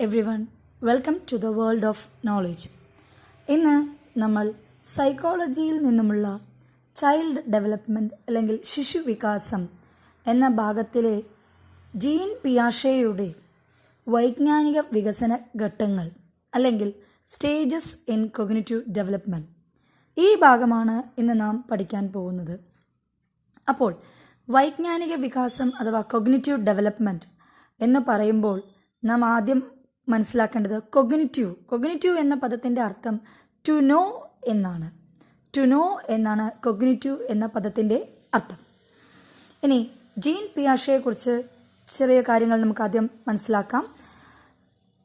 Everyone welcome to the world of knowledge ഇന്ന് നമ്മൾ സൈക്കോളജിയിൽ നിന്നുമുള്ള ചൈൽഡ് ഡെവലപ്മെന്റ് അല്ലെങ്കിൽ ശിശു വികാസം എന്ന ഭാഗത്തിലെ ജീൻ പിയാഷയുടെ വൈജ്ഞാനിക വികസന ഘട്ടങ്ങൾ അല്ലെങ്കിൽ സ്റ്റേജസ് ഇൻ കൊഗ്നറ്റീവ് ഡെവലപ്മെന്റ് ഈ ഭാഗമാണ് ഇന്ന് നാം പഠിക്കാൻ പോകുന്നത്. അപ്പോൾ വൈജ്ഞാനിക വികാസം അഥവാ കൊഗ്നറ്റീവ് ഡെവലപ്മെന്റ് എന്ന് പറയുമ്പോൾ നാം ആദ്യം മനസ്സിലാക്കേണ്ടത് കൊഗ്നിറ്റീവ് കൊഗ്നിറ്റീവ് എന്ന പദത്തിന്റെ അർത്ഥം ടു നോ എന്നാണ്. ടു നോ എന്നാണ് കൊഗ്നിറ്റീവ് എന്ന പദത്തിന്റെ അർത്ഥം. ഇനി ജീൻ പിയാഷയെക്കുറിച്ച് ചെറിയ കാര്യങ്ങൾ നമുക്ക് ആദ്യം മനസ്സിലാക്കാം.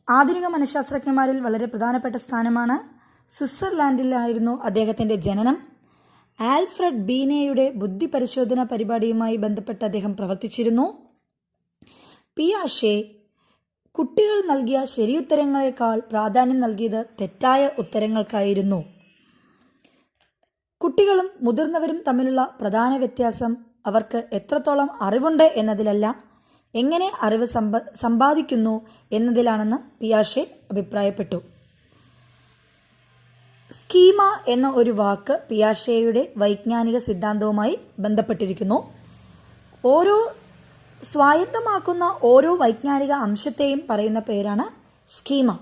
ആധുനിക മനഃശാസ്ത്രജ്ഞന്മാരിൽ വളരെ പ്രധാനപ്പെട്ട സ്ഥാനമാണ് സ്വിറ്റ്സർലാൻഡിലായിരുന്നു അദ്ദേഹത്തിന്റെ ജനനം. ആൽഫ്രഡ് ബീനയുടെ ബുദ്ധി പരിശോധന പരിപാടിയുമായി ബന്ധപ്പെട്ട് അദ്ദേഹം പ്രവർത്തിച്ചിരുന്നു. പിയാഷെ കുട്ടികൾ നൽകിയ ശരിയുത്തരങ്ങളെക്കാൾ പ്രാധാന്യം നൽകിയത് തെറ്റായ ഉത്തരങ്ങൾക്കായിരുന്നു. കുട്ടികളും മുതിർന്നവരും തമ്മിലുള്ള പ്രധാന വ്യത്യാസം അവർക്ക് എത്രത്തോളം അറിവുണ്ട് എന്നതിലല്ല എങ്ങനെ അറിവ് സമ്പ സമ്പാദിക്കുന്നു എന്നതിലാണെന്ന് പിയാഷെ അഭിപ്രായപ്പെട്ടു. സ്കീമ എന്ന ഒരു വാക്ക് പിയാഷെയുടെ വൈജ്ഞാനിക സിദ്ധാന്തവുമായി ബന്ധപ്പെട്ടിരിക്കുന്നു. ഓരോ സ്വായത്തമാക്കുന്ന ഓരോ വൈജ്ഞാനിക അംശത്തെയും പറയുന്ന പേരാണ് സ്കീമ.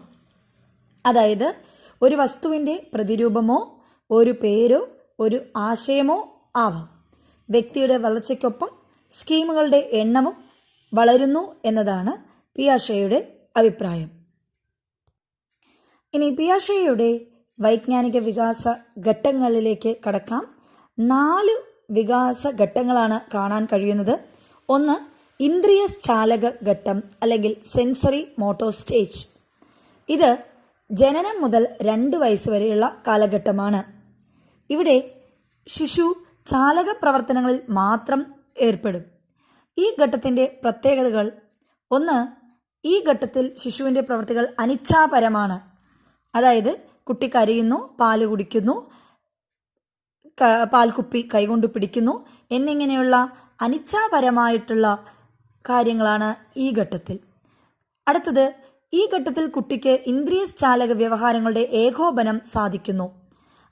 അതായത് ഒരു വസ്തുവിന്റെ പ്രതിരൂപമോ ഒരു പേരോ ഒരു ആശയമോ ആവാം. വ്യക്തിയുടെ വളർച്ചയ്ക്കൊപ്പം സ്കീമുകളുടെ എണ്ണവും വളരുന്നു എന്നതാണ് പിയാഷയുടെ അഭിപ്രായം. ഇനി പിയാഷയുടെ വൈജ്ഞാനിക വികാസ ഘട്ടങ്ങളിലേക്ക് കടക്കാം. നാല് വികാസ ഘട്ടങ്ങളാണ് കാണാൻ കഴിയുന്നത്. ഒന്ന് ഇന്ദ്രിയ ചാലക ഘട്ടം അല്ലെങ്കിൽ സെൻസറി മോട്ടോ സ്റ്റേജ് ഇത് ജനനം മുതൽ രണ്ട് വയസ്സ് വരെയുള്ള കാലഘട്ടമാണ്. ഇവിടെ ശിശു ചാലക പ്രവർത്തനങ്ങളിൽ മാത്രം ഏർപ്പെടും. ഈ ഘട്ടത്തിന്റെ പ്രത്യേകതകൾ. ഒന്ന് ഈ ഘട്ടത്തിൽ ശിശുവിന്റെ പ്രവൃത്തികൾ അനിച്ഛാപരമാണ്. അതായത് കുട്ടി കരയുന്നു പാൽ കുടിക്കുന്നു പാൽക്കുപ്പി കൈകൊണ്ട് പിടിക്കുന്നു എന്നിങ്ങനെയുള്ള അനിച്ഛാപരമായിട്ടുള്ള കാര്യങ്ങളാണ് ഈ ഘട്ടത്തിൽ. അടുത്തത് ഈ ഘട്ടത്തിൽ കുട്ടിക്ക് ഇന്ദ്രിയ ചാലക വ്യവഹാരങ്ങളുടെ ഏകോപനം സാധിക്കുന്നു.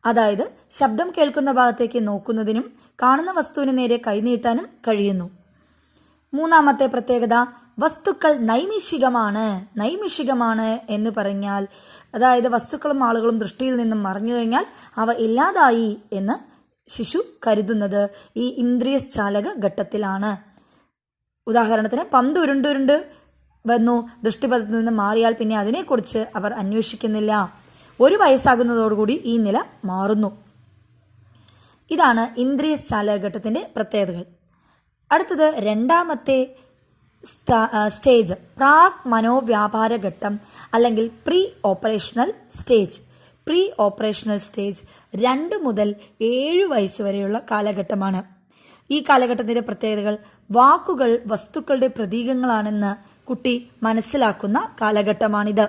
അതായത് ശബ്ദം കേൾക്കുന്ന ഭാഗത്തേക്ക് നോക്കുന്നതിനും കാണുന്ന വസ്തുവിന് നേരെ കൈനീട്ടാനും കഴിയുന്നു. മൂന്നാമത്തെ പ്രത്യേകത വസ്തുക്കൾ നൈമിഷികമാണ് നൈമിഷികമാണ് എന്ന് പറഞ്ഞാൽ അതായത് വസ്തുക്കളും ആളുകളും ദൃഷ്ടിയിൽ നിന്നും മറഞ്ഞു കഴിഞ്ഞാൽ അവ ഇല്ലാതായി എന്ന് ശിശു കരുതുന്നത് ഈ ഇന്ദ്രിയ ചാലക ഘട്ടത്തിലാണ്. ഉദാഹരണത്തിന് പന്ത് ഉരുണ്ടുരുണ്ട് വന്നു ദൃഷ്ടിപഥത്തിൽ നിന്ന് മാറിയാൽ പിന്നെ അതിനെക്കുറിച്ച് അവർ അന്വേഷിക്കുന്നില്ല. ഒരു വയസ്സാകുന്നതോടുകൂടി ഈ നില മാറുന്നു. ഇതാണ് ഇന്ദ്രിയ ചാലകഘട്ടത്തിന്റെ പ്രത്യേകതകൾ. അടുത്തത് രണ്ടാമത്തെ സ്റ്റേജ്. പ്രാഗ് മനോവ്യാപാര ഘട്ടം അല്ലെങ്കിൽ pre operational stage. Pre operational stage രണ്ട് മുതൽ ഏഴ് വയസ്സ് വരെയുള്ള കാലഘട്ടമാണ്. ഈ കാലഘട്ടത്തിന്റെ പ്രത്യേകതകൾ വാക്കുകൾ വസ്തുക്കളുടെ പ്രതീകങ്ങളാണെന്ന് കുട്ടി മനസ്സിലാക്കുന്ന കാലഘട്ടമാണിത്.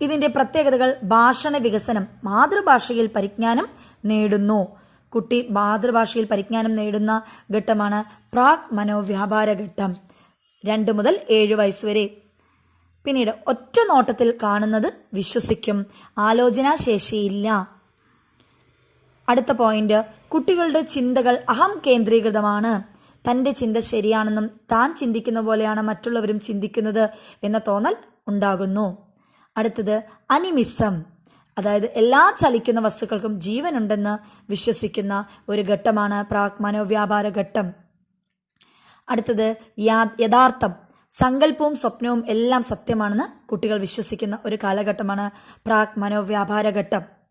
ഇതിന്റെ പ്രത്യേകതകൾ ഭാഷണ വികസനം മാതൃഭാഷയിൽ പരിജ്ഞാനം നേടുന്നു. കുട്ടി മാതൃഭാഷയിൽ പരിജ്ഞാനം നേടുന്ന ഘട്ടമാണ് പ്രാഗ് മനോവ്യാപാര ഘട്ടം. രണ്ട് മുതൽ ഏഴ് വയസ്സ് വരെ. പിന്നീട് ഒറ്റ നോട്ടത്തിൽ കാണുന്നത് വിശ്വസിക്കും. ആലോചനാശേഷിയില്ല അടുത്ത പോയിന്റ് കുട്ടികളുടെ ചിന്തകൾ അഹം കേന്ദ്രീകൃതമാണ്. തന്റെ ചിന്ത ശരിയാണെന്നും താൻ ചിന്തിക്കുന്ന പോലെയാണ് മറ്റുള്ളവരും ചിന്തിക്കുന്നത് എന്ന തോന്നൽ ഉണ്ടാകുന്നു. അടുത്തത് അനിമിസം. അതായത് എല്ലാ ചലിക്കുന്ന വസ്തുക്കൾക്കും ജീവനുണ്ടെന്ന് വിശ്വസിക്കുന്ന ഒരു ഘട്ടമാണ് പ്രാക് മനോവ്യാപാര ഘട്ടം. അടുത്തത് യഥാർത്ഥം. സങ്കല്പവും സ്വപ്നവും എല്ലാം സത്യമാണെന്ന് കുട്ടികൾ വിശ്വസിക്കുന്ന ഒരു കാലഘട്ടമാണ് പ്രാക് മനോവ്യാപാര ഘട്ടം.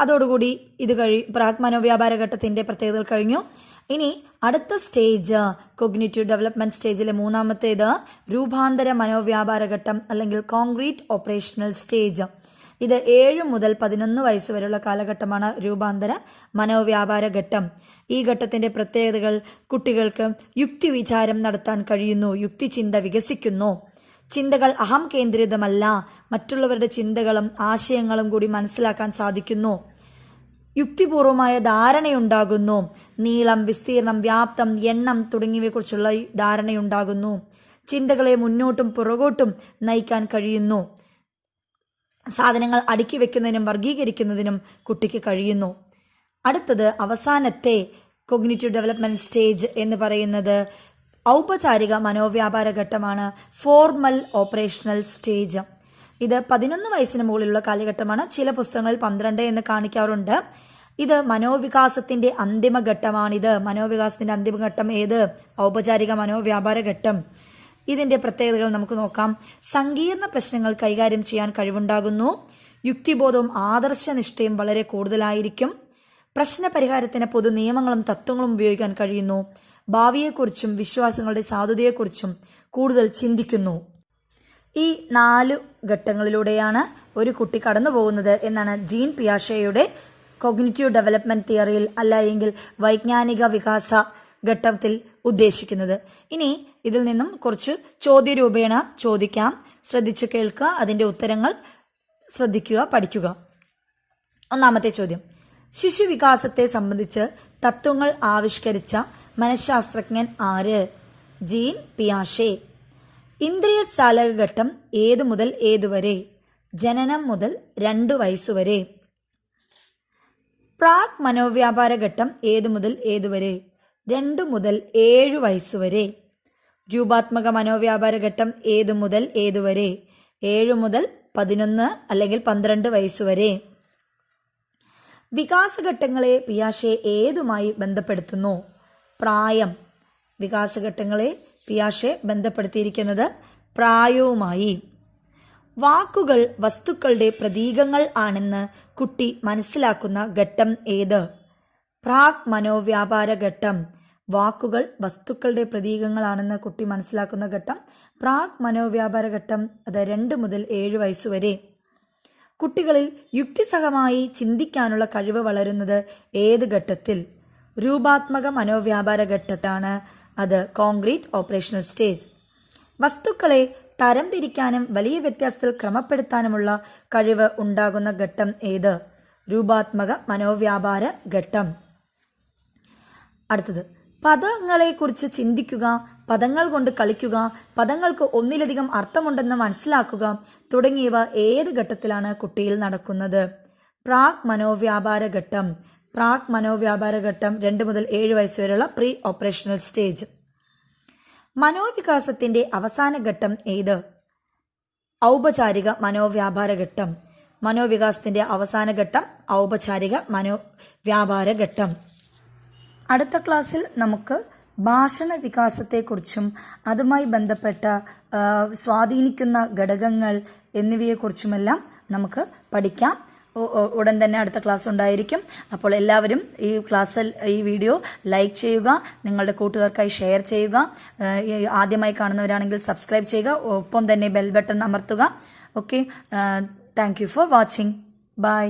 അതോടുകൂടി ഇത് കഴി പ്രാഗ് മനോവ്യാപാര ഘട്ടത്തിന്റെ പ്രത്യേകതകൾ കഴിഞ്ഞു. ഇനി അടുത്ത സ്റ്റേജ് കൊഗ്നിറ്റീവ് ഡെവലപ്മെന്റ് സ്റ്റേജിലെ മൂന്നാമത്തേത് രൂപാന്തര മനോവ്യാപാര ഘട്ടം അല്ലെങ്കിൽ കോൺക്രീറ്റ് ഓപ്പറേഷണൽ സ്റ്റേജ്. ഇത് ഏഴ് മുതൽ പതിനൊന്ന് വയസ്സ് വരെയുള്ള കാലഘട്ടമാണ് രൂപാന്തര മനോവ്യാപാര ഘട്ടം. ഈ ഘട്ടത്തിന്റെ പ്രത്യേകതകൾ കുട്ടികൾക്ക് യുക്തി വിചാരം നടത്താൻ കഴിയുന്നു യുക്തിചിന്ത വികസിക്കുന്നു. ചിന്തകൾ അഹം കേന്ദ്രിതമല്ല. മറ്റുള്ളവരുടെ ചിന്തകളും ആശയങ്ങളും കൂടി മനസ്സിലാക്കാൻ സാധിക്കുന്നു. യുക്തിപൂർവമായ ധാരണയുണ്ടാകുന്നു. നീളം വിസ്തീർണം വ്യാപ്തം എണ്ണം തുടങ്ങിയവയെക്കുറിച്ചുള്ള ധാരണയുണ്ടാകുന്നു. ചിന്തകളെ മുന്നോട്ടും പുറകോട്ടും നയിക്കാൻ കഴിയുന്നു. സാധനങ്ങൾ അടുക്കി വെക്കുന്നതിനും വർഗീകരിക്കുന്നതിനും കുട്ടിക്ക് കഴിയുന്നു. അടുത്തത് അവസാനത്തെ കൊഗ്നിറ്റീവ് ഡെവലപ്മെന്റ് സ്റ്റേജ് എന്ന് പറയുന്നത് ഔപചാരിക മനോവ്യാപാര ഘട്ടമാണ് ഫോർമൽ ഓപ്പറേഷണൽ സ്റ്റേജ്. ഇത് പതിനൊന്ന് വയസ്സിന് മുകളിലുള്ള കാലഘട്ടമാണ്. ചില പുസ്തകങ്ങളിൽ പന്ത്രണ്ട് എന്ന് കാണിക്കാറുണ്ട്. ഇത് മനോവികാസത്തിന്റെ അന്തിമഘട്ടമാണിത് മനോവികാസത്തിന്റെ അന്തിമഘട്ടം ഏത്? ഔപചാരിക മനോവ്യാപാര ഘട്ടം. ഇതിന്റെ പ്രത്യേകതകൾ നമുക്ക് നോക്കാം. സങ്കീർണ പ്രശ്നങ്ങൾ കൈകാര്യം ചെയ്യാൻ കഴിവുണ്ടാകുന്നു. യുക്തിബോധവും ആദർശനിഷ്ഠയും വളരെ കൂടുതലായിരിക്കും. പ്രശ്നപരിഹാരത്തിന് പൊതു നിയമങ്ങളും തത്വങ്ങളും ഉപയോഗിക്കാൻ കഴിയുന്നു. ഭാവിയെക്കുറിച്ചും വിശ്വാസങ്ങളുടെ സാധുതയെക്കുറിച്ചും കൂടുതൽ ചിന്തിക്കുന്നു. ഈ നാല് ഘട്ടങ്ങളിലൂടെയാണ് ഒരു കുട്ടി കടന്നു പോകുന്നത് എന്നാണ് ജീൻ പിയാഷയുടെ കോഗ്നിറ്റീവ് ഡെവലപ്മെന്റ് തിയറിയിൽ അല്ലെങ്കിൽ വൈജ്ഞാനിക വികാസ ഘട്ടത്തിൽ ഉദ്ദേശിക്കുന്നത്. ഇനി ഇതിൽ നിന്നും കുറച്ച് ചോദ്യരൂപേണ ചോദിക്കാം. ശ്രദ്ധിച്ച് കേൾക്കുക അതിന്റെ ഉത്തരങ്ങൾ ശ്രദ്ധിക്കുക പഠിക്കുക. ഒന്നാമത്തെ ചോദ്യം. ശിശുവികാസത്തെ സംബന്ധിച്ച് തത്വങ്ങൾ ആവിഷ്കരിച്ച മനഃശാസ്ത്രജ്ഞൻ ആര്? ജീൻ പിയാഷെ. ഇന്ദ്രിയ ചാലകഘട്ടം ഏതു മുതൽ ഏതുവരെ ജനനം മുതൽ രണ്ടു വയസ്സുവരെ പ്രാഗ് മനോവ്യാപാര ഘട്ടം ഏതു മുതൽ ഏതുവരെ രണ്ടു മുതൽ ഏഴു വയസ്സുവരെ രൂപാത്മക മനോവ്യാപാര ഘട്ടം ഏതു മുതൽ ഏതുവരെ ഏഴു മുതൽ പതിനൊന്ന് അല്ലെങ്കിൽ പന്ത്രണ്ട് വയസ്സുവരെ വികാസഘട്ടങ്ങളെ പിയാഷെ ഏതുമായി ബന്ധപ്പെടുത്തുന്നു? പ്രായം. വികാസഘട്ടങ്ങളെ പിയാഷെ ബന്ധപ്പെടുത്തിയിരിക്കുന്നത് പ്രായവുമായി. വാക്കുകൾ വസ്തുക്കളുടെ പ്രതീകങ്ങൾ ആണെന്ന് കുട്ടി മനസ്സിലാക്കുന്ന ഘട്ടം ഏത്? പ്രാക് മനോവ്യാപാര ഘട്ടം. വാക്കുകൾ വസ്തുക്കളുടെ പ്രതീകങ്ങളാണെന്ന് കുട്ടി മനസ്സിലാക്കുന്ന ഘട്ടം പ്രാക് മനോവ്യാപാര ഘട്ടം അത് രണ്ട് മുതൽ ഏഴ് വയസ്സുവരെ കുട്ടികളിൽ യുക്തിസഹമായി ചിന്തിക്കാനുള്ള കഴിവ് വളരുന്നത് ഏത് ഘട്ടത്തിൽ? രൂപാത്മക മനോവ്യാപാര ഘട്ടത്താണ് അത് കോൺക്രീറ്റ് ഓപ്പറേഷണൽ സ്റ്റേജ്. വസ്തുക്കളെ തരംതിരിക്കാനും വലിയ വ്യത്യാസത്തിൽ ക്രമപ്പെടുത്താനുമുള്ള കഴിവ് ഉണ്ടാകുന്ന ഘട്ടം ഏത്? രൂപാത്മക മനോവ്യാപാര ഘട്ടം. അടുത്തത് പദങ്ങളെക്കുറിച്ച് ചിന്തിക്കുക പദങ്ങൾ കൊണ്ട് കളിക്കുക പദങ്ങൾക്ക് ഒന്നിലധികം അർത്ഥമുണ്ടെന്ന് മനസ്സിലാക്കുക തുടങ്ങിയവ ഏത് ഘട്ടത്തിലാണ് കുട്ടിയിൽ നടക്കുന്നത്? പ്രാക് മനോവ്യാപാര ഘട്ടം. പ്രാക് മനോവ്യാപാര ഘട്ടം രണ്ട് മുതൽ ഏഴ് വയസ്സ് വരെയുള്ള പ്രീ ഓപ്പറേഷണൽ സ്റ്റേജ്. മനോവികാസത്തിന്റെ അവസാന ഘട്ടം ഏത്? ഔപചാരിക മനോവ്യാപാര ഘട്ടം. മനോവികാസത്തിന്റെ അവസാന ഘട്ടം ഔപചാരിക മനോവ്യാപാര ഘട്ടം. അടുത്ത ക്ലാസ്സിൽ നമുക്ക് ഭാഷണ വികാസത്തെക്കുറിച്ചും അതുമായി ബന്ധപ്പെട്ട സ്വാധീനിക്കുന്ന ഘടകങ്ങൾ എന്നിവയെക്കുറിച്ചുമെല്ലാം നമുക്ക് പഠിക്കാം. ഉടൻ തന്നെ അടുത്ത ക്ലാസ് ഉണ്ടായിരിക്കും. അപ്പോൾ എല്ലാവരും ഈ ക്ലാസ്സിൽ ഈ വീഡിയോ ലൈക്ക് ചെയ്യുക നിങ്ങളുടെ കൂട്ടുകാർക്കായി ഷെയർ ചെയ്യുക ആദ്യമായി കാണുന്നവരാണെങ്കിൽ സബ്സ്ക്രൈബ് ചെയ്യുക ഒപ്പം തന്നെ ബെൽ ബട്ടൺ അമർത്തുക. Okay thank for watching. Bye.